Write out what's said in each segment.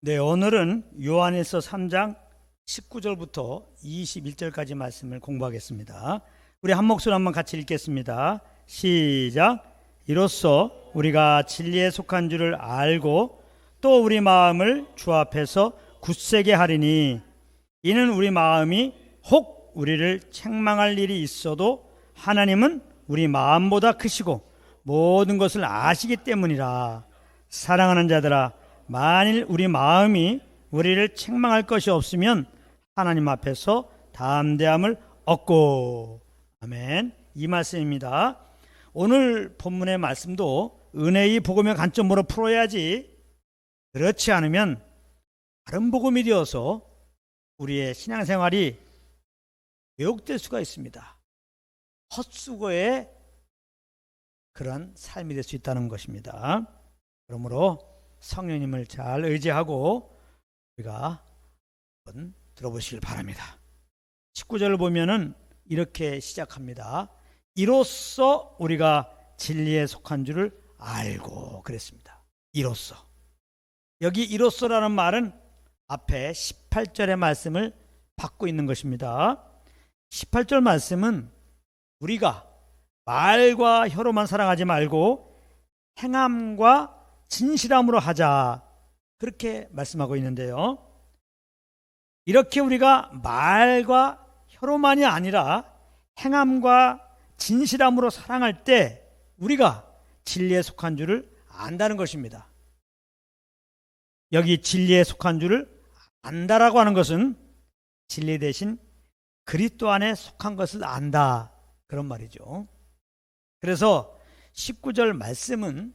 네, 오늘은 요한일서 3장 19절부터 21절까지 말씀을 공부하겠습니다. 우리 한 목소리 한번 같이 읽겠습니다. 시작. 이로써 우리가 진리에 속한 줄을 알고 또 우리 마음을 주 앞에서 굳세게 하리니 이는 우리 마음이 혹 우리를 책망할 일이 있어도 하나님은 우리 마음보다 크시고 모든 것을 아시기 때문이라 사랑하는 자들아 만일 우리 마음이 우리를 책망할 것이 없으면 하나님 앞에서 담대함을 얻고. 아멘. 이 말씀입니다. 오늘 본문의 말씀도 은혜의 복음의 관점으로 풀어야지 그렇지 않으면 다른 복음이 되어서 우리의 신앙생활이 왜곡될 수가 있습니다. 헛수고의 그런 삶이 될 수 있다는 것입니다. 그러므로 성령님을 잘 의지하고 우리가 한번 들어보시길 바랍니다. 19절을 보면은 이렇게 시작합니다. 이로써 우리가 진리에 속한 줄을 알고 그랬습니다. 이로써. 여기 이로써라는 말은 앞에 18절의 말씀을 받고 있는 것입니다. 18절 말씀은 우리가 말과 혀로만 사랑하지 말고 행함과 진실함으로 하자. 그렇게 말씀하고 있는데요. 이렇게 우리가 말과 혀로만이 아니라 행함과 진실함으로 사랑할 때 우리가 진리에 속한 줄을 안다는 것입니다. 여기 진리에 속한 줄을 안다라고 하는 것은 진리 대신 그리스도 안에 속한 것을 안다. 그런 말이죠. 그래서 19절 말씀은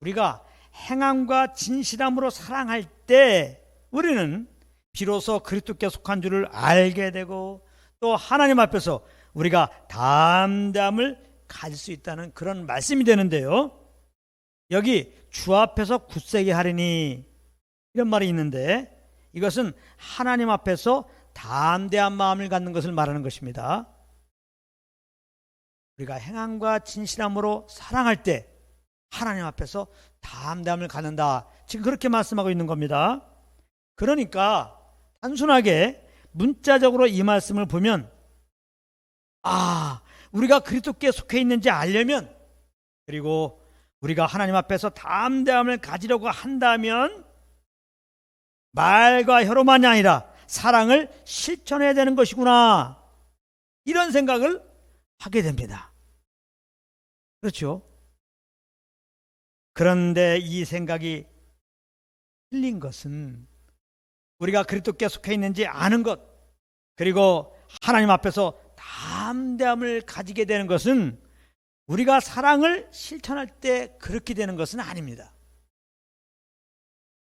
우리가 행함과 진실함으로 사랑할 때 우리는 비로소 그리스도께 속한 줄을 알게 되고 또 하나님 앞에서 우리가 담담을 가질 수 있다는 그런 말씀이 되는데요. 여기 주 앞에서 굳세게 하리니 이런 말이 있는데 이것은 하나님 앞에서 담대한 마음을 갖는 것을 말하는 것입니다. 우리가 행함과 진실함으로 사랑할 때 하나님 앞에서 담담을 갖는다. 지금 그렇게 말씀하고 있는 겁니다. 그러니까 단순하게 문자적으로 이 말씀을 보면 아, 우리가 그리스도께 속해 있는지 알려면 그리고 우리가 하나님 앞에서 담대함을 가지려고 한다면 말과 혀로만이 아니라 사랑을 실천해야 되는 것이구나. 이런 생각을 하게 됩니다. 그렇죠? 그런데 이 생각이 틀린 것은 우리가 그리스도께 속해 있는지 아는 것 그리고 하나님 앞에서 담대함을 가지게 되는 것은 우리가 사랑을 실천할 때 그렇게 되는 것은 아닙니다.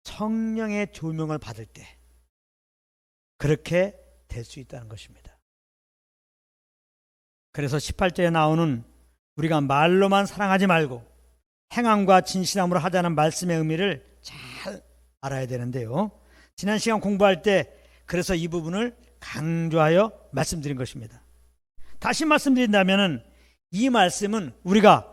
성령의 조명을 받을 때 그렇게 될 수 있다는 것입니다. 그래서 18절에 나오는 우리가 말로만 사랑하지 말고 행함과 진실함으로 하자는 말씀의 의미를 잘 알아야 되는데요. 지난 시간 공부할 때 그래서 이 부분을 강조하여 말씀드린 것입니다. 다시 말씀드린다면 이 말씀은 우리가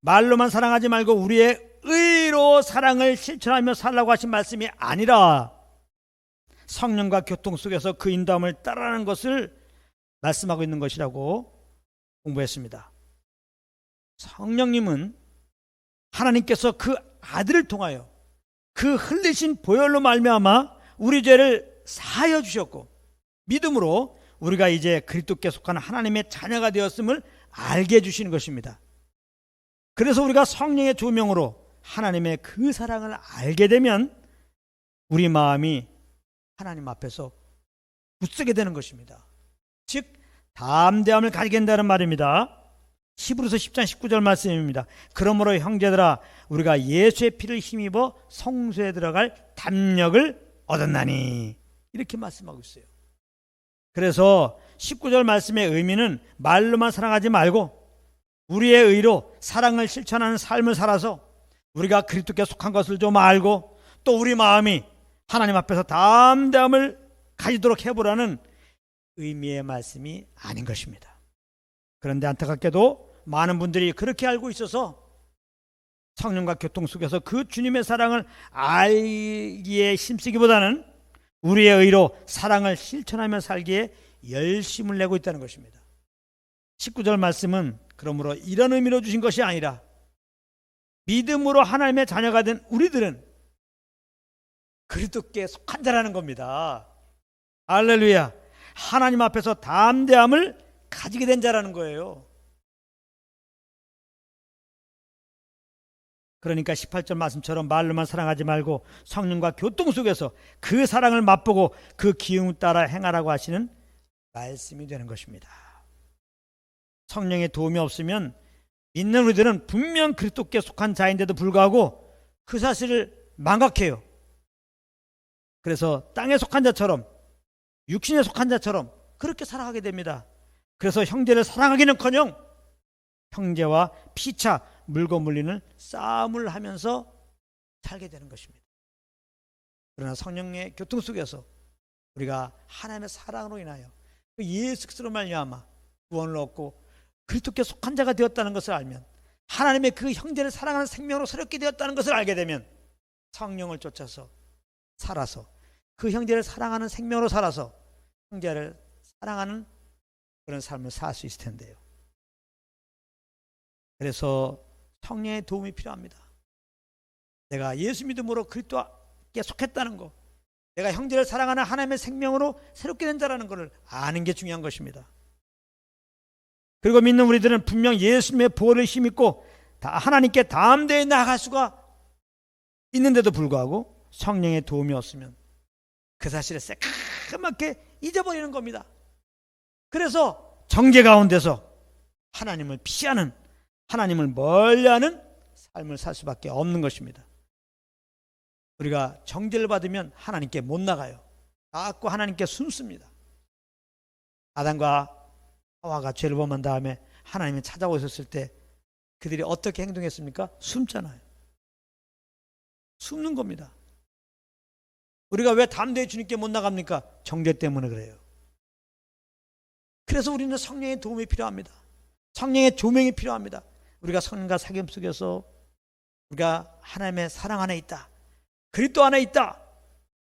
말로만 사랑하지 말고 우리의 의로 사랑을 실천하며 살라고 하신 말씀이 아니라 성령과 교통 속에서 그 인도함을 따라하는 것을 말씀하고 있는 것이라고 공부했습니다. 성령님은 하나님께서 그 아들을 통하여 그 흘리신 보혈로 말미암아 우리 죄를 사하여 주셨고 믿음으로 우리가 이제 그리스도께 속한 하나님의 자녀가 되었음을 알게 해 주시는 것입니다. 그래서 우리가 성령의 조명으로 하나님의 그 사랑을 알게 되면 우리 마음이 하나님 앞에서 굳세게 되는 것입니다. 즉 담대함을 가지게 된다는 말입니다. 히브리서 10장 19절 말씀입니다. 그러므로 형제들아 우리가 예수의 피를 힘입어 성소에 들어갈 담력을 얻었나니 이렇게 말씀하고 있어요. 그래서 19절 말씀의 의미는 말로만 사랑하지 말고 우리의 의로 사랑을 실천하는 삶을 살아서 우리가 그리스도께 속한 것을 좀 알고 또 우리 마음이 하나님 앞에서 담대함을 가지도록 해보라는 의미의 말씀이 아닌 것입니다. 그런데 안타깝게도 많은 분들이 그렇게 알고 있어서 성령과 교통 속에서 그 주님의 사랑을 알기에 힘쓰기보다는 우리의 의로 사랑을 실천하며 살기에 열심을 내고 있다는 것입니다. 19절 말씀은 그러므로 이런 의미로 주신 것이 아니라 믿음으로 하나님의 자녀가 된 우리들은 그리스도께 속한 자라는 겁니다. 할렐루야. 하나님 앞에서 담대함을 가지게 된 자라는 거예요. 그러니까 18절 말씀처럼 말로만 사랑하지 말고 성령과 교통 속에서 그 사랑을 맛보고 그 기운 따라 행하라고 하시는 말씀이 되는 것입니다. 성령의 도움이 없으면 믿는 우리들은 분명 그리스도께 속한 자인데도 불구하고 그 사실을 망각해요. 그래서 땅에 속한 자처럼 육신에 속한 자처럼 그렇게 살아가게 됩니다. 그래서 형제를 사랑하기는커녕 형제와 피차 물고 물리는 싸움을 하면서 살게 되는 것입니다. 그러나 성령의 교통 속에서 우리가 하나님의 사랑으로 인하여 그 예수 그리스도로 말미암아 구원을 얻고 그리스도께 속한 자가 되었다는 것을 알면 하나님의 그 형제를 사랑하는 생명으로 새롭게 되었다는 것을 알게 되면 성령을 쫓아서 살아서 그 형제를 사랑하는 생명으로 살아서 형제를 사랑하는 그런 삶을 살 수 있을 텐데요. 그래서 성령의 도움이 필요합니다. 내가 예수 믿음으로 그리스도께 속했다는 거, 내가 형제를 사랑하는 하나님의 생명으로 새롭게 된 자라는 것을 아는 게 중요한 것입니다. 그리고 믿는 우리들은 분명 예수님의 보호를 힘입고 다 하나님께 담대히 나아갈 수가 있는데도 불구하고 성령의 도움이 없으면 그 사실을 새까맣게 잊어버리는 겁니다. 그래서 정죄 가운데서 하나님을 피하는 하나님을 멀리하는 삶을 살 수밖에 없는 것입니다. 우리가 정죄를 받으면 하나님께 못 나가요. 자꾸 하나님께 숨습니다. 아담과 하와가 죄를 범한 다음에 하나님이 찾아오셨을 때 그들이 어떻게 행동했습니까? 숨잖아요. 숨는 겁니다. 우리가 왜 담대히 주님께 못 나갑니까? 정죄 때문에 그래요. 그래서 우리는 성령의 도움이 필요합니다. 성령의 조명이 필요합니다. 우리가 성령과 사귐 속에서 우리가 하나님의 사랑 안에 있다. 그리스도 안에 있다.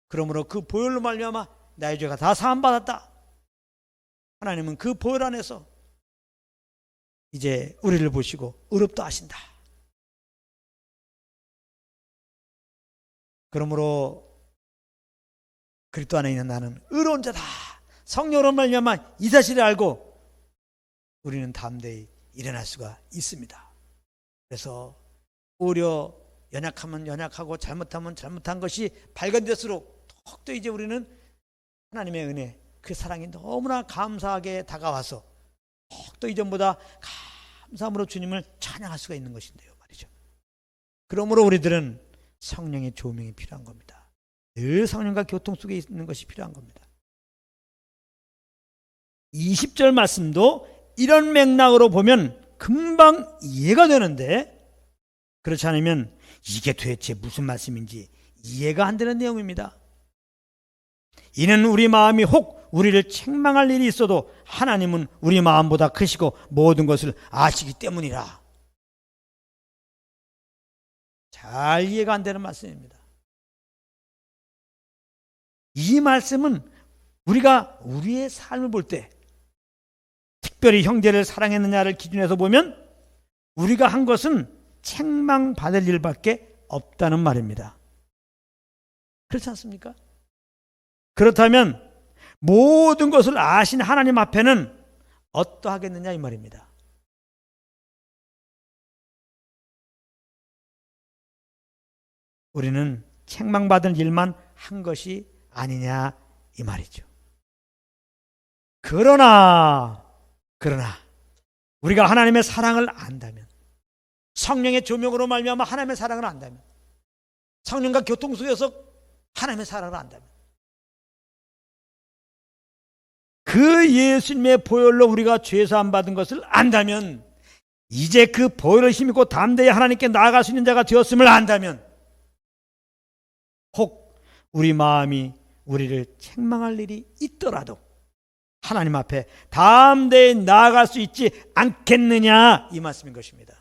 그러므로 그 보혈로 말미암아 나의 죄가 다 사함 받았다. 하나님은 그 보혈 안에서 이제 우리를 보시고 의롭다 하신다. 그러므로 그리스도 안에 있는 나는 의로운 자다. 성령으로 말미암아 이 사실을 알고 우리는 담대히 일어날 수가 있습니다. 그래서 오히려 연약하면 연약하고 잘못하면 잘못한 것이 발견될수록 더욱더 이제 우리는 하나님의 은혜, 그 사랑이 너무나 감사하게 다가와서 더욱더 이전보다 감사함으로 주님을 찬양할 수가 있는 것인데요. 말이죠. 그러므로 우리들은 성령의 조명이 필요한 겁니다. 늘 성령과 교통 속에 있는 것이 필요한 겁니다. 20절 말씀도 이런 맥락으로 보면 금방 이해가 되는데 그렇지 않으면 이게 도대체 무슨 말씀인지 이해가 안 되는 내용입니다. 이는 우리 마음이 혹 우리를 책망할 일이 있어도 하나님은 우리 마음보다 크시고 모든 것을 아시기 때문이라. 잘 이해가 안 되는 말씀입니다. 이 말씀은 우리가 우리의 삶을 볼 때 특별히 형제를 사랑했느냐를 기준해서 보면 우리가 한 것은 책망받을 일밖에 없다는 말입니다. 그렇지 않습니까? 그렇다면 모든 것을 아신 하나님 앞에는 어떠하겠느냐 이 말입니다. 우리는 책망받은 일만 한 것이 아니냐 이 말이죠. 그러나 그러나 우리가 하나님의 사랑을 안다면 성령의 조명으로 말미암아 하나님의 사랑을 안다면 성령과 교통 속에서 하나님의 사랑을 안다면 그 예수님의 보혈로 우리가 죄 사함 받은 것을 안다면 이제 그 보혈을 힘입고 담대히 하나님께 나아갈 수 있는 자가 되었음을 안다면 혹 우리 마음이 우리를 책망할 일이 있더라도 하나님 앞에 담대히 나아갈 수 있지 않겠느냐 이 말씀인 것입니다.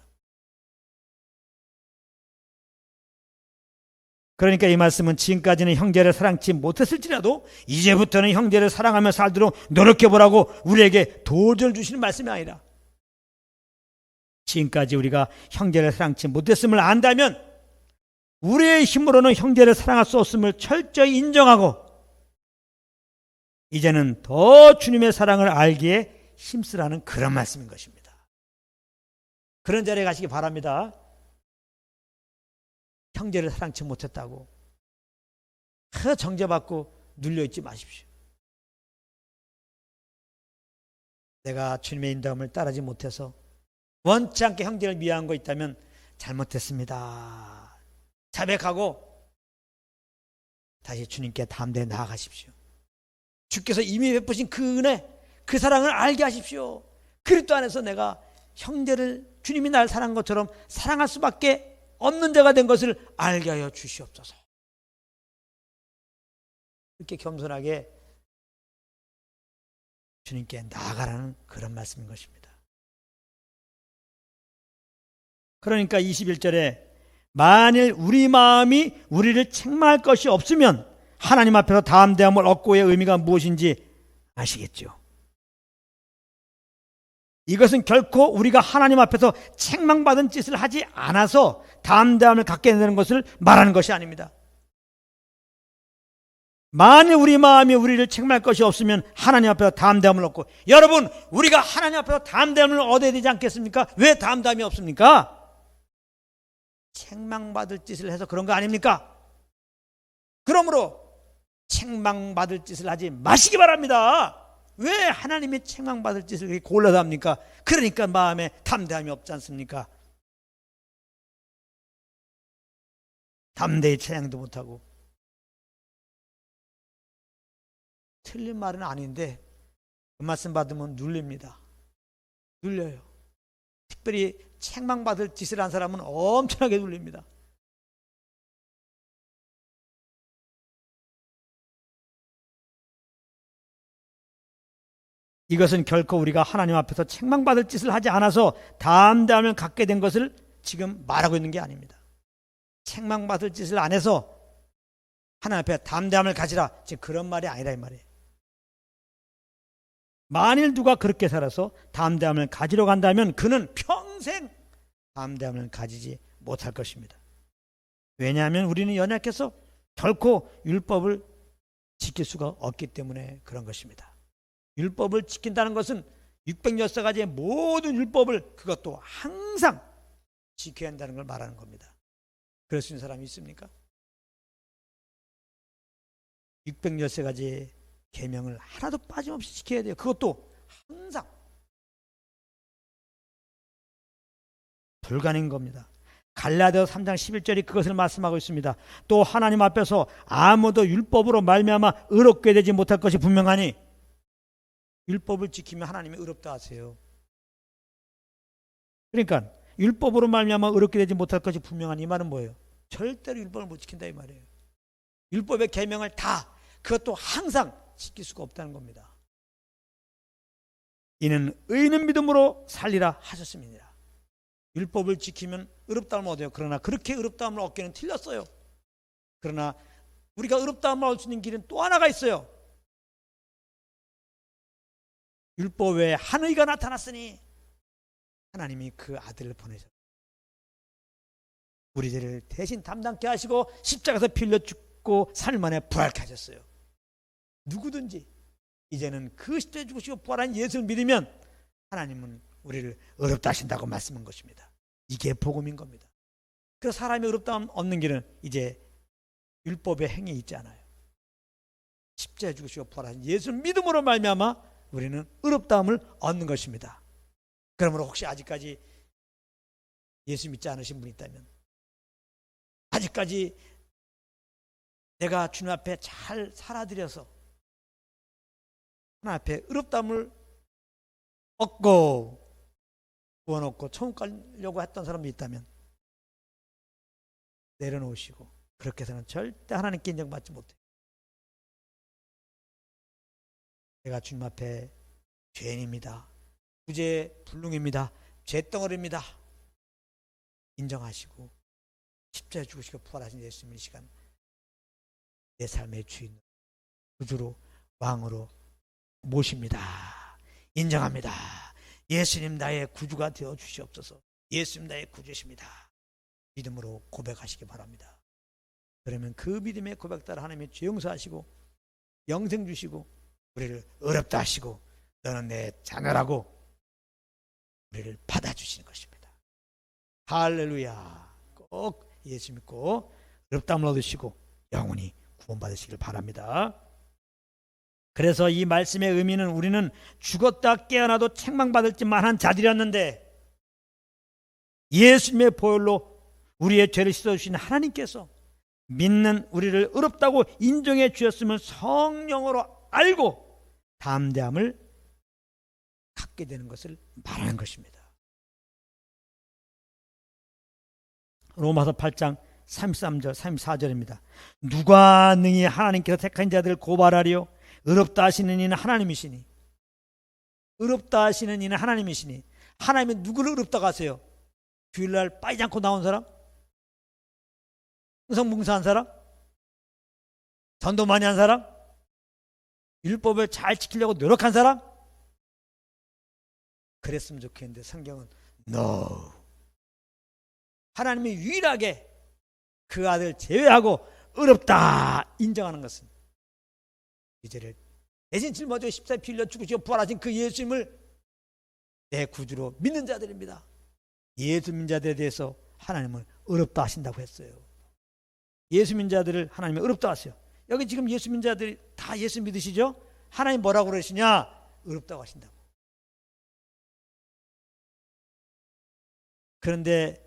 그러니까 이 말씀은 지금까지는 형제를 사랑치 못했을지라도 이제부터는 형제를 사랑하며 살도록 노력해 보라고 우리에게 도전을 주시는 말씀이 아니라 지금까지 우리가 형제를 사랑치 못했음을 안다면 우리의 힘으로는 형제를 사랑할 수 없음을 철저히 인정하고 이제는 더 주님의 사랑을 알기에 힘쓰라는 그런 말씀인 것입니다. 그런 자리에 가시기 바랍니다. 형제를 사랑치 못했다고 그 정죄받고 눌려있지 마십시오. 내가 주님의 인도함을 따르지 못해서 원치 않게 형제를 미워한 거 있다면 잘못했습니다. 자백하고 다시 주님께 담대히 나아가십시오. 주께서 이미 베푸신 그 은혜, 그 사랑을 알게 하십시오. 그리스도 안에서 내가 형제를 주님이 날 사랑한 것처럼 사랑할 수밖에 없는 자가 된 것을 알게 하여 주시옵소서. 이렇게 겸손하게 주님께 나아가라는 그런 말씀인 것입니다. 그러니까 21절에 만일 우리 마음이 우리를 책망할 것이 없으면 하나님 앞에서 담대함을 얻고의 의미가 무엇인지 아시겠죠? 이것은 결코 우리가 하나님 앞에서 책망받은 짓을 하지 않아서 담대함을 갖게 되는 것을 말하는 것이 아닙니다. 만일 우리 마음이 우리를 책망할 것이 없으면 하나님 앞에서 담대함을 얻고 여러분 우리가 하나님 앞에서 담대함을 얻어야 되지 않겠습니까? 왜 담대함이 없습니까? 책망받을 짓을 해서 그런 거 아닙니까? 그러므로 책망받을 짓을 하지 마시기 바랍니다. 왜 하나님이 책망받을 짓을 골라서 합니까? 그러니까 마음에 담대함이 없지 않습니까? 담대히 찬양도 못하고 틀린 말은 아닌데 그 말씀 받으면 눌립니다. 눌려요. 특별히 책망받을 짓을 한 사람은 엄청나게 눌립니다. 이것은 결코 우리가 하나님 앞에서 책망받을 짓을 하지 않아서 담대함을 갖게 된 것을 지금 말하고 있는 게 아닙니다. 책망받을 짓을 안 해서 하나님 앞에 담대함을 가지라. 지금 그런 말이 아니라 이 말이에요. 만일 누가 그렇게 살아서 담대함을 가지러 간다면 그는 평생 담대함을 가지지 못할 것입니다. 왜냐하면 우리는 연약해서 결코 율법을 지킬 수가 없기 때문에 그런 것입니다. 율법을 지킨다는 것은 606가지의 모든 율법을 그것도 항상 지켜야 한다는 걸 말하는 겁니다. 그럴 수 있는 사람이 있습니까? 606가지의 계명을 하나도 빠짐없이 지켜야 돼요. 그것도 항상 불가능인 겁니다. 갈라디아 3장 11절이 그것을 말씀하고 있습니다. 또 하나님 앞에서 아무도 율법으로 말미암아 의롭게 되지 못할 것이 분명하니 율법을 지키면 하나님이 의롭다 하세요. 그러니까 율법으로 말미암아 의롭게 되지 못할 것이 분명한 이 말은 뭐예요? 절대로 율법을 못 지킨다 이 말이에요. 율법의 계명을 다 그것도 항상 지킬 수가 없다는 겁니다. 이는 의는 믿음으로 살리라 하셨습니다. 율법을 지키면 의롭다함을 얻어요. 그러나 그렇게 의롭다함을 얻기는 틀렸어요. 그러나 우리가 의롭다함을 얻을 수 있는 길은 또 하나가 있어요. 율법 외에 한 의가 나타났으니 하나님이 그 아들을 보내셨 우리 죄를 대신 담당케 하시고 십자가에서 빌려 죽고 삶 만에 부활케 하셨어요. 누구든지 이제는 그 십자에 죽으시고 부활한 예수를 믿으면 하나님은 우리를 어렵다 하신다고 말씀한 것입니다. 이게 복음인 겁니다. 그래서 사람이 어렵다 얻는 길은 이제 율법의 행위 있지 않아요. 십자에 죽으시고 부활한 예수 믿음으로 말미암아 우리는 의롭다함을 얻는 것입니다. 그러므로 혹시 아직까지 예수 믿지 않으신 분이 있다면 아직까지 내가 주님 앞에 잘 살아드려서 하나 앞에 의롭다함을 얻고 구원 얻고 천국 가려고 했던 사람이 있다면 내려놓으시고 그렇게 해서는 절대 하나님께 인정받지 못해요. 제가 주님 앞에 죄인입니다. 부재 불능입니다. 죄덩어리입니다. 인정하시고 십자에 죽으시고 부활하신 예수님 이 시간 내 삶의 주인, 구주로 왕으로 모십니다. 인정합니다. 예수님 나의 구주가 되어 주시옵소서. 예수님 나의 구주십니다. 믿음으로 고백하시기 바랍니다. 그러면 그 믿음의 고백 따라 하나님의 죄 용서하시고 영생 주시고 우리를 어렵다 하시고 너는 내 자녀라고 우리를 받아주시는 것입니다. 할렐루야. 꼭 예수 믿고 어렵담을 얻으시고 영원히 구원받으시길 바랍니다. 그래서 이 말씀의 의미는 우리는 죽었다 깨어나도 책망받을 만한 자들이었는데 예수님의 보혈로 우리의 죄를 씻어주신 하나님께서 믿는 우리를 의롭다고 인정해 주셨으면 성령으로 알고 담대함을 갖게 되는 것을 말하는 것입니다. 로마서 8장 33절, 34절입니다. 누가 능히 하나님께서 택한 자들을 고발하리요? 의롭다 하시는 이는 하나님이시니. 의롭다 하시는 이는 하나님이시니. 하나님이 누구를 의롭다고 하세요? 주일날 빠지지 않고 나온 사람? 뭉사한 사람? 전도 많이 한 사람? 율법을 잘 지키려고 노력한 사람? 그랬으면 좋겠는데 성경은 no. 하나님이 유일하게 그 아들 제외하고 어렵다 인정하는 것은 이제를 대신 짊어져 십사에 피 흘려 죽으시고 부활하신 그 예수님을 내 구주로 믿는 자들입니다. 예수 믿는 자들에 대해서 하나님은 어렵다 하신다고 했어요. 예수 믿는 자들을 하나님이 어렵다 하세요. 여기 지금 예수 믿는 자들이 다 예수 믿으시죠? 하나님 뭐라고 그러시냐? 어렵다고 하신다고. 그런데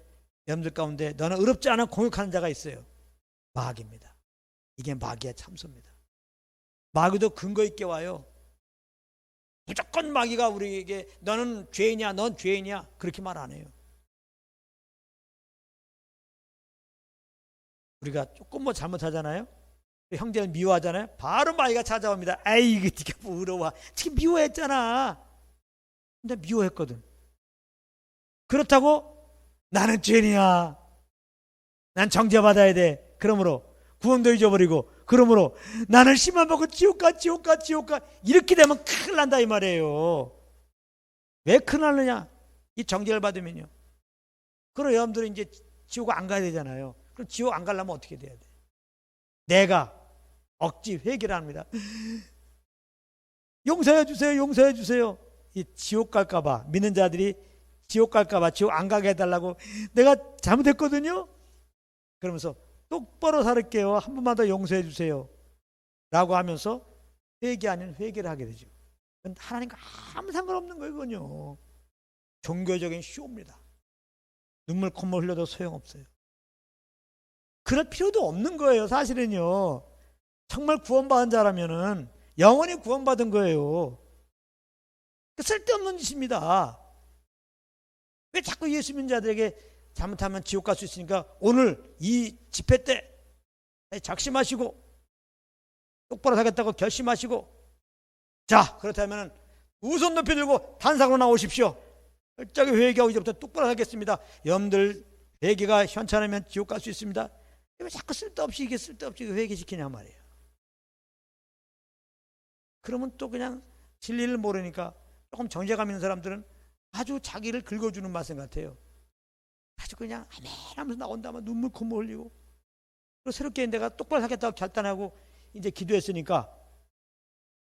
여러분들 가운데 너는 어렵지 않은 공격하는 자가 있어요. 마귀입니다. 이게 마귀의 참소입니다. 마귀도 근거 있게 와요. 무조건 마귀가 우리에게 너는 죄인이야, 넌 죄인이야 그렇게 말 안 해요. 우리가 조금 뭐 잘못하잖아요. 형제를 미워하잖아요. 바로 마귀가 찾아옵니다. 이게 네가 부러워. 지금 미워했잖아. 근데 미워했거든. 그렇다고 나는 죄인이야. 난 정죄받아야 돼. 그러므로 구원도 잊어버리고 그러므로 나는 심한 먹고 지옥 가 지옥 가 지옥 가 이렇게 되면 큰일 난다 이 말이에요. 왜 큰일 나느냐? 이 정죄를 받으면요. 그럼 여러분들은 이제 지옥 안 가야 되잖아요. 그럼 지옥 안 가려면 어떻게 돼야 돼? 내가 억지 회개를 합니다. 용서해 주세요. 용서해 주세요. 이 지옥 갈까 봐 믿는 자들이 지옥 갈까 봐 지옥 안 가게 해 달라고 내가 잘못했거든요. 그러면서 똑바로 살을게요. 한 번만 더 용서해 주세요. 라고 하면서 회개 아닌 회개를 하게 되죠. 하나님과 아무 상관없는 거예요, 그건요. 종교적인 쇼입니다. 눈물 콧물 흘려도 소용없어요. 그럴 필요도 없는 거예요, 사실은요. 정말 구원받은 자라면은 영원히 구원받은 거예요. 쓸데없는 짓입니다. 왜 자꾸 예수 믿는 자들에게 잘못하면 지옥 갈 수 있으니까 오늘 이 집회 때 작심하시고 똑바로 살겠다고 결심하시고 자 그렇다면 우선 높이 들고 단상으로 나오십시오. 철저히 회개하고 이제부터 똑바로 살겠습니다. 여러분들 회개가 현찮으면 지옥 갈 수 있습니다. 왜 자꾸 쓸데없이 이게 쓸데없이 회개시키냐 말이에요. 그러면 또 그냥 진리를 모르니까 조금 정죄감 있는 사람들은 아주 자기를 긁어주는 말씀 같아요. 아주 그냥 아멘 하면서 나온다면 눈물 콧물 흘리고. 그리고 새롭게 내가 똑바로 하겠다고 결단하고 이제 기도했으니까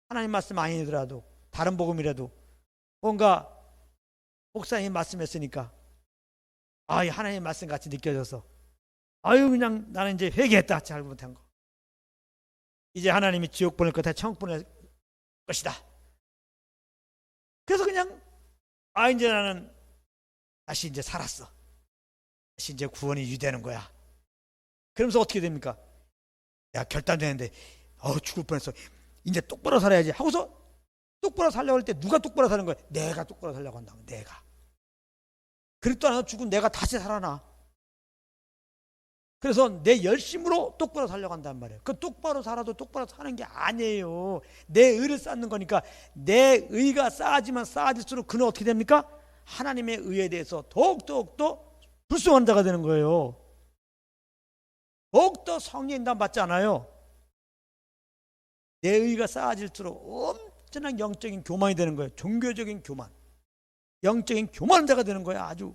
하나님 말씀 아니더라도 다른 복음이라도 뭔가 목사님 말씀했으니까 아, 하나님 말씀 같이 느껴져서 아유 그냥 나는 이제 회개했다. 잘못한 거. 이제 하나님이 지옥 보낼 거다 천국 보낼 것이다 그래서 그냥 아 이제 나는 다시 이제 살았어. 다시 이제 구원이 유되는 거야. 그러면서 어떻게 됩니까? 야 결단되는데 어 죽을 뻔했어. 이제 똑바로 살아야지 하고서 똑바로 살려고 할 때 누가 똑바로 사는 거야? 내가 똑바로 살려고 한다고 내가. 그리도 않아 죽은 내가 다시 살아나. 그래서 내 열심으로 똑바로 살려고 한단 말이에요. 그 똑바로 살아도 똑바로 사는 게 아니에요. 내 의를 쌓는 거니까 내 의가 쌓아지면 쌓아질수록 그는 어떻게 됩니까? 하나님의 의에 대해서 더욱더욱더 불순한 자가 되는 거예요. 더욱더 성령 인단 받지 않아요. 내 의가 쌓아질수록 엄청난 영적인 교만이 되는 거예요. 종교적인 교만. 영적인 교만자가 되는 거야, 아주.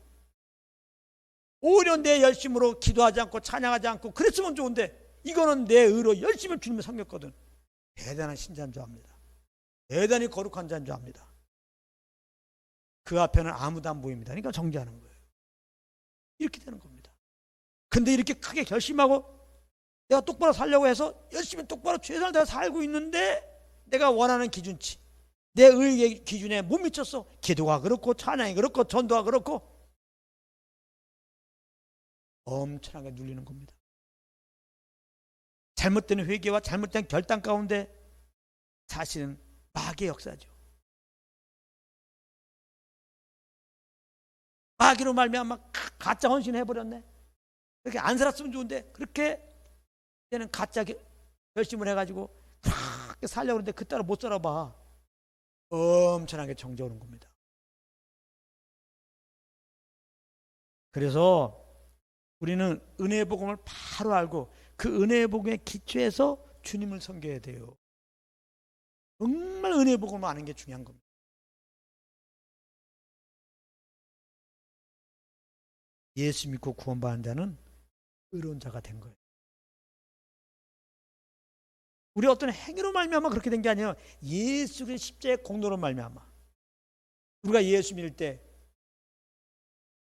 오히려 내 열심으로 기도하지 않고 찬양하지 않고 그랬으면 좋은데 이거는 내 의로 열심히 주님을 섬겼거든. 대단한 신자인 줄 압니다. 대단히 거룩한 자인 줄 압니다. 그 앞에는 아무도 안 보입니다. 그러니까 정죄하는 거예요. 이렇게 되는 겁니다. 근데 이렇게 크게 결심하고 내가 똑바로 살려고 해서 열심히 똑바로 최선을 다해 살고 있는데 내가 원하는 기준치 내 의의 기준에 못 미쳤어. 기도가 그렇고 찬양이 그렇고 전도가 그렇고 엄청나게 눌리는 겁니다. 잘못된 회개와 잘못된 결단 가운데 사실은 마귀의 역사죠. 마귀로 말미암아 가짜 헌신을 해버렸네. 그렇게 안 살았으면 좋은데 그렇게 이제는 가짜 겨- 결심을 해가지고 그렇게 살려고 하는데 그 따라 못 살아봐. 엄청나게 정져오는 겁니다. 그래서 우리는 은혜의 복음을 바로 알고 그 은혜의 복음에 기초해서 주님을 섬겨야 돼요. 정말 은혜의 복음을 아는 게 중요한 겁니다. 예수 믿고 구원받은 자는 의로운 자가 된 거예요. 우리 어떤 행위로 말미암아 그렇게 된 게 아니에요. 예수 그리스도의 십자의 공로로 말미암아. 우리가 예수 믿을 때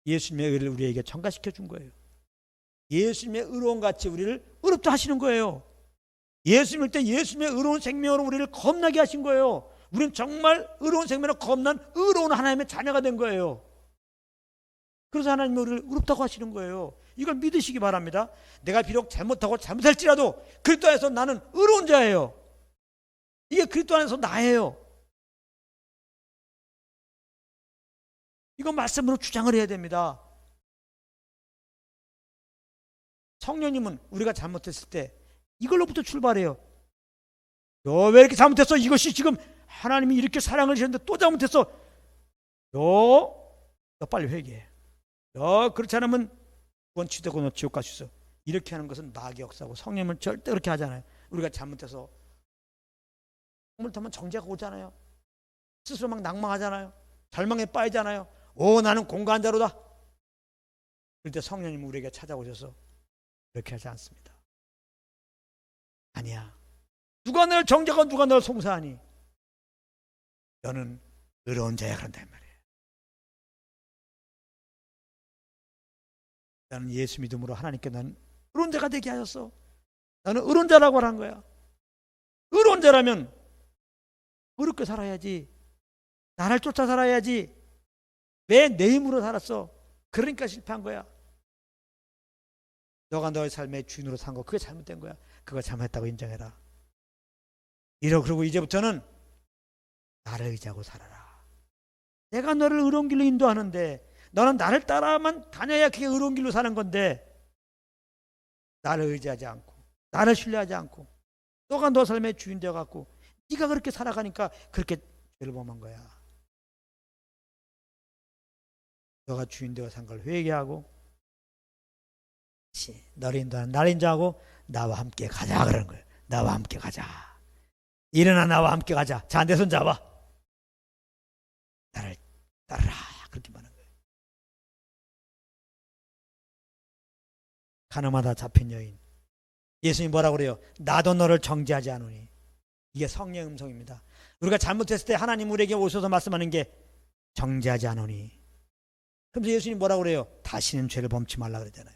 예수님의 의를 우리에게 전가시켜 준 거예요. 예수님의 의로운 같이 우리를 의롭다 하시는 거예요. 예수 믿을 때 예수님의 의로운 생명으로 우리를 겁나게 하신 거예요. 우리는 정말 의로운 생명으로 겁난 의로운 하나님의 자녀가 된 거예요. 그래서 하나님이 우리를 의롭다고 하시는 거예요. 이걸 믿으시기 바랍니다. 내가 비록 잘못하고 잘못할지라도 그리스도 안에서 나는 의로운 자예요. 이게 그리스도 안에서 나예요. 이거 말씀으로 주장을 해야 됩니다. 성령님은 우리가 잘못했을 때 이걸로부터 출발해요. 너 왜 이렇게 잘못했어? 이것이 지금 하나님이 이렇게 사랑을 주셨는데 또 잘못했어. 너, 너 빨리 회개해. 너 그렇지 않으면 구원 취되고 너 지옥 갈 수 있어. 이렇게 하는 것은 마귀 역사고 성령은 절대 그렇게 하잖아요. 우리가 잘못해서 잘못하면 정죄가 오잖아요. 스스로 막 낭망하잖아요. 절망에 빠지잖아요. 오 나는 공고한 자로다. 그럴 때 성령님 우리에게 찾아오셔서 그렇게 하지 않습니다. 아니야. 누가 널 정죄하고 누가 널 송사하니? 너는 의로운 자야 그런다 말이에요. 나는 예수 믿음으로 하나님께 나는 의로운 자가 되게 하셨어. 나는 의로운 자라고 한 거야. 의로운 자라면 의롭게 살아야지. 나를 쫓아 살아야지. 왜 내 힘으로 살았어? 그러니까 실패한 거야. 너가 너의 삶의 주인으로 산 거, 그게 잘못된 거야. 그거 잘못했다고 인정해라. 이러 그러고 이제부터는 나를 의지하고 살아라. 내가 너를 의로운 길로 인도하는데 너는 나를 따라만 다녀야 그게 의로운 길로 사는 건데 나를 의지하지 않고 나를 신뢰하지 않고 너가 너 삶의 주인 되어 갖고 네가 그렇게 살아가니까 그렇게 죄를 범한 거야. 너가 주인 되어 산 걸 회개하고 너를 인도하는 나를 인정하고 나와 함께 가자 그러는 거예요. 나와 함께 가자. 일어나 나와 함께 가자. 자, 내 손 잡아. 나를 따르라. 그렇게 말하는 거예요. 가늠하다 잡힌 여인. 예수님 뭐라고 그래요? 나도 너를 정죄하지 않으니. 이게 성령 음성입니다. 우리가 잘못했을 때 하나님 우리에게 오셔서 말씀하는 게 정죄하지 않으니. 그래서 예수님 뭐라고 그래요? 다시는 죄를 범치 말라 그러잖아요.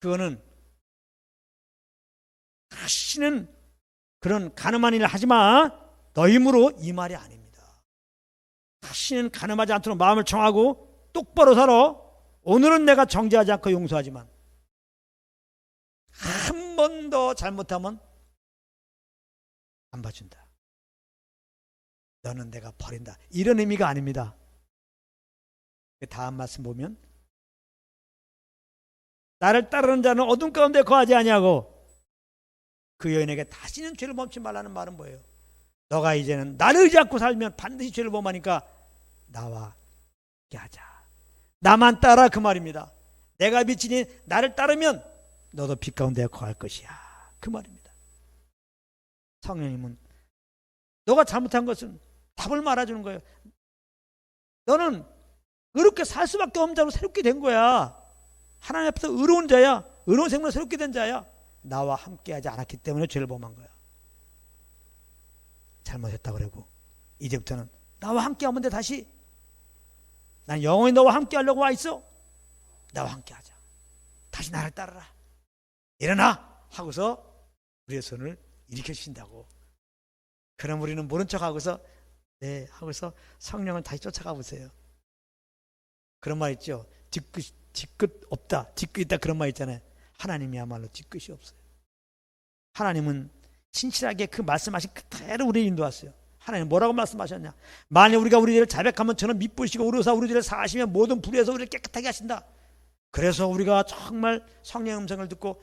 그거는 다시는 그런 가늠한 일을 하지 마. 너 힘으로 이 말이 아닙니다. 다시는 가늠하지 않도록 마음을 정하고 똑바로 살아. 오늘은 내가 정죄하지 않고 용서하지만 한 번 더 잘못하면 안 봐준다. 너는 내가 버린다. 이런 의미가 아닙니다. 그 다음 말씀 보면 나를 따르는 자는 어둠 가운데 거하지 아니하고 그 여인에게 다시는 죄를 범치 말라는 말은 뭐예요? 너가 이제는 나를 의지 않고 살면 반드시 죄를 범하니까 나와 하자. 나만 따라 그 말입니다. 내가 미치니 나를 따르면 너도 빛 가운데 거할 것이야. 그 말입니다. 성령님은 너가 잘못한 것은 답을 말아주는 거예요. 너는 의롭게 살 수밖에 없는 자로 새롭게 된 거야. 하나님 앞에서 의로운 자야. 의로운 생명으로 새롭게 된 자야. 나와 함께하지 않았기 때문에 죄를 범한 거야. 잘못했다 그러고 이제부터는 나와 함께하면 돼 다시. 난 영원히 너와 함께하려고 와 있어. 나와 함께하자. 다시 나를 따르라. 일어나 하고서 우리의 손을 일으켜 주신다고. 그럼 우리는 모른 척 하고서 네 하고서 성령을 다시 쫓아가 보세요. 그런 말 있죠. 뒤끝 뒤끝 없다. 뒤끝 있다 그런 말 있잖아요. 하나님이야말로 뒤끝이 없어요. 하나님은 신실하게 그 말씀하신 그대로 우리를 인도하세요. 하나님 뭐라고 말씀하셨냐? 만약 우리가 우리를 자백하면 저는 미쁘시고 우르사 우리들을 사하시며 모든 불의에서 우리를 깨끗하게 하신다. 그래서 우리가 정말 성령 음성을 듣고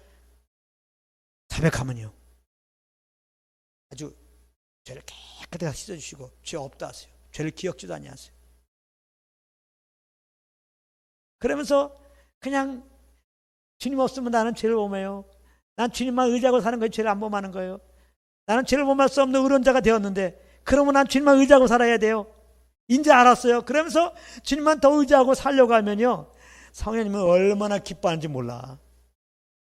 자백하면요. 아주 죄를 깨끗하게 씻어주시고 죄 없다 하세요. 죄를 기억지도 아니하세요. 그러면서 그냥 주님 없으면 나는 죄를 범해요. 난 주님만 의지하고 사는 거예요. 죄를 안 범하는 거예요. 나는 죄를 범할 수 없는 의로운 자가 되었는데 그러면 난 주님만 의지하고 살아야 돼요. 이제 알았어요. 그러면서 주님만 더 의지하고 살려고 하면요. 성령님은 얼마나 기뻐하는지 몰라.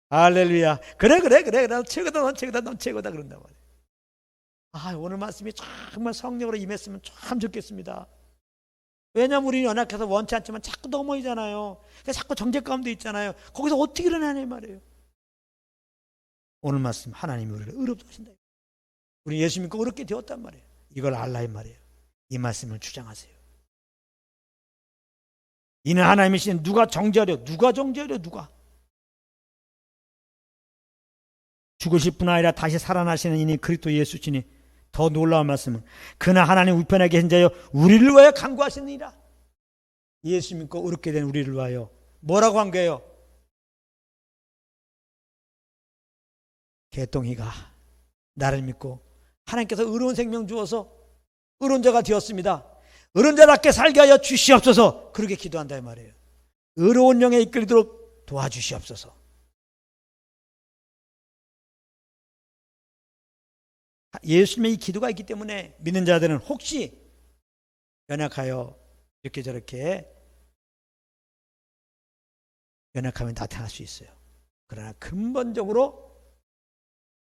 할렐루야. 그래, 그래, 그래. 넌 최고다, 넌 최고다, 넌 최고다. 그런단 말이에요. 아, 오늘 말씀이 정말 성령으로 임했으면 참 좋겠습니다. 왜냐면 우리는 연약해서 원치 않지만 자꾸 넘어지잖아요. 자꾸 정죄 가운데 있잖아요. 거기서 어떻게 일어나냐 말이에요. 오늘 말씀 하나님이 우리를 의롭게 하신다. 우리 예수 믿고 의롭게 되었단 말이에요. 이걸 알라 이 말이에요. 이 말씀을 주장하세요. 이는 하나님이신 누가 정죄하려 누가 정죄하려 누가 죽으실 뿐 아니라 다시 살아나시는 이니 그리스도 예수시니 더 놀라운 말씀은 그나 하나님 우편에 계신 자여 우리를 위하여 간구하시느니라 예수 믿고 의롭게 된 우리를 위하여 뭐라고 한 거예요? 개똥이가 나를 믿고 하나님께서 의로운 생명 주어서 의로운 자가 되었습니다. 의로운 자답게 살게 하여 주시옵소서 그렇게 기도한다 이 말이에요. 의로운 영에 이끌리도록 도와주시옵소서. 예수님의 이 기도가 있기 때문에 믿는 자들은 혹시 연약하여 이렇게 저렇게 연약함이 나타날 수 있어요. 그러나 근본적으로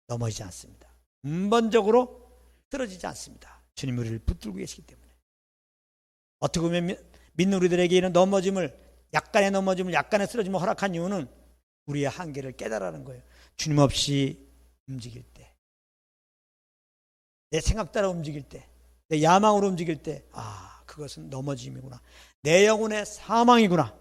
넘어지지 않습니다. 근본적으로 쓰러지지 않습니다. 주님 우리를 붙들고 계시기 때문에. 어떻게 보면 믿는 우리들에게는 넘어짐을 약간의 넘어짐을 약간의 쓰러짐을 허락한 이유는 우리의 한계를 깨달아는 거예요. 주님 없이 움직일 때, 내 생각 따라 움직일 때, 내 야망으로 움직일 때, 아 그것은 넘어짐이구나. 내 영혼의 사망이구나.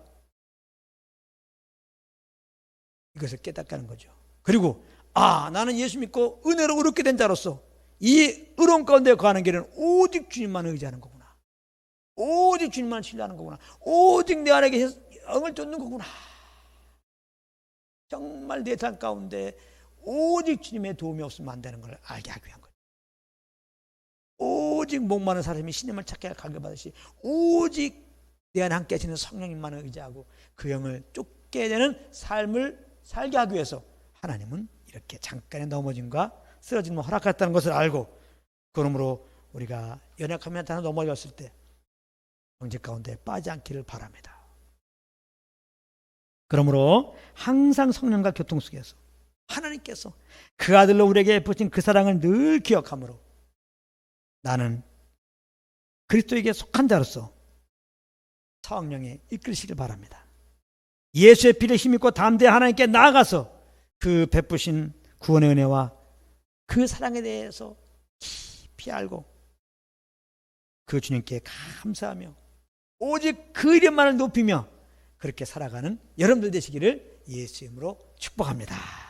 이것을 깨닫는 거죠. 그리고 아 나는 예수 믿고 은혜로 의롭게 된 자로서 이 의로운 가운데 거하는 길은 오직 주님만 의지하는 거구나. 오직 주님만 신뢰하는 거구나. 오직 내 안에 계신 영을 쫓는 거구나. 정말 내 삶 가운데 오직 주님의 도움이 없으면 안 되는 걸 알게 하기 위한 거죠. 오직 목마른 사람이 신임을 찾게 갈급하듯이 오직 내 안에 함께 하시는 성령님만 의지하고 그 영을 쫓게 되는 삶을 살게 하기 위해서 하나님은 이렇게 잠깐의 넘어짐과 쓰러짐을 허락했다는 것을 알고 그러므로 우리가 연약하면 하나 넘어졌을 때 정직 가운데 빠지 않기를 바랍니다. 그러므로 항상 성령과 교통 속에서 하나님께서 그 아들로 우리에게 베푸신 그 사랑을 늘 기억하므로 나는 그리스도에게 속한 자로서 성령에 이끌시길 바랍니다. 예수의 피를 힘입고 담대 하나님께 나아가서 그 베푸신 구원의 은혜와 그 사랑에 대해서 깊이 알고 그 주님께 감사하며 오직 그 이름만을 높이며 그렇게 살아가는 여러분들 되시기를 예수 이름으로 축복합니다.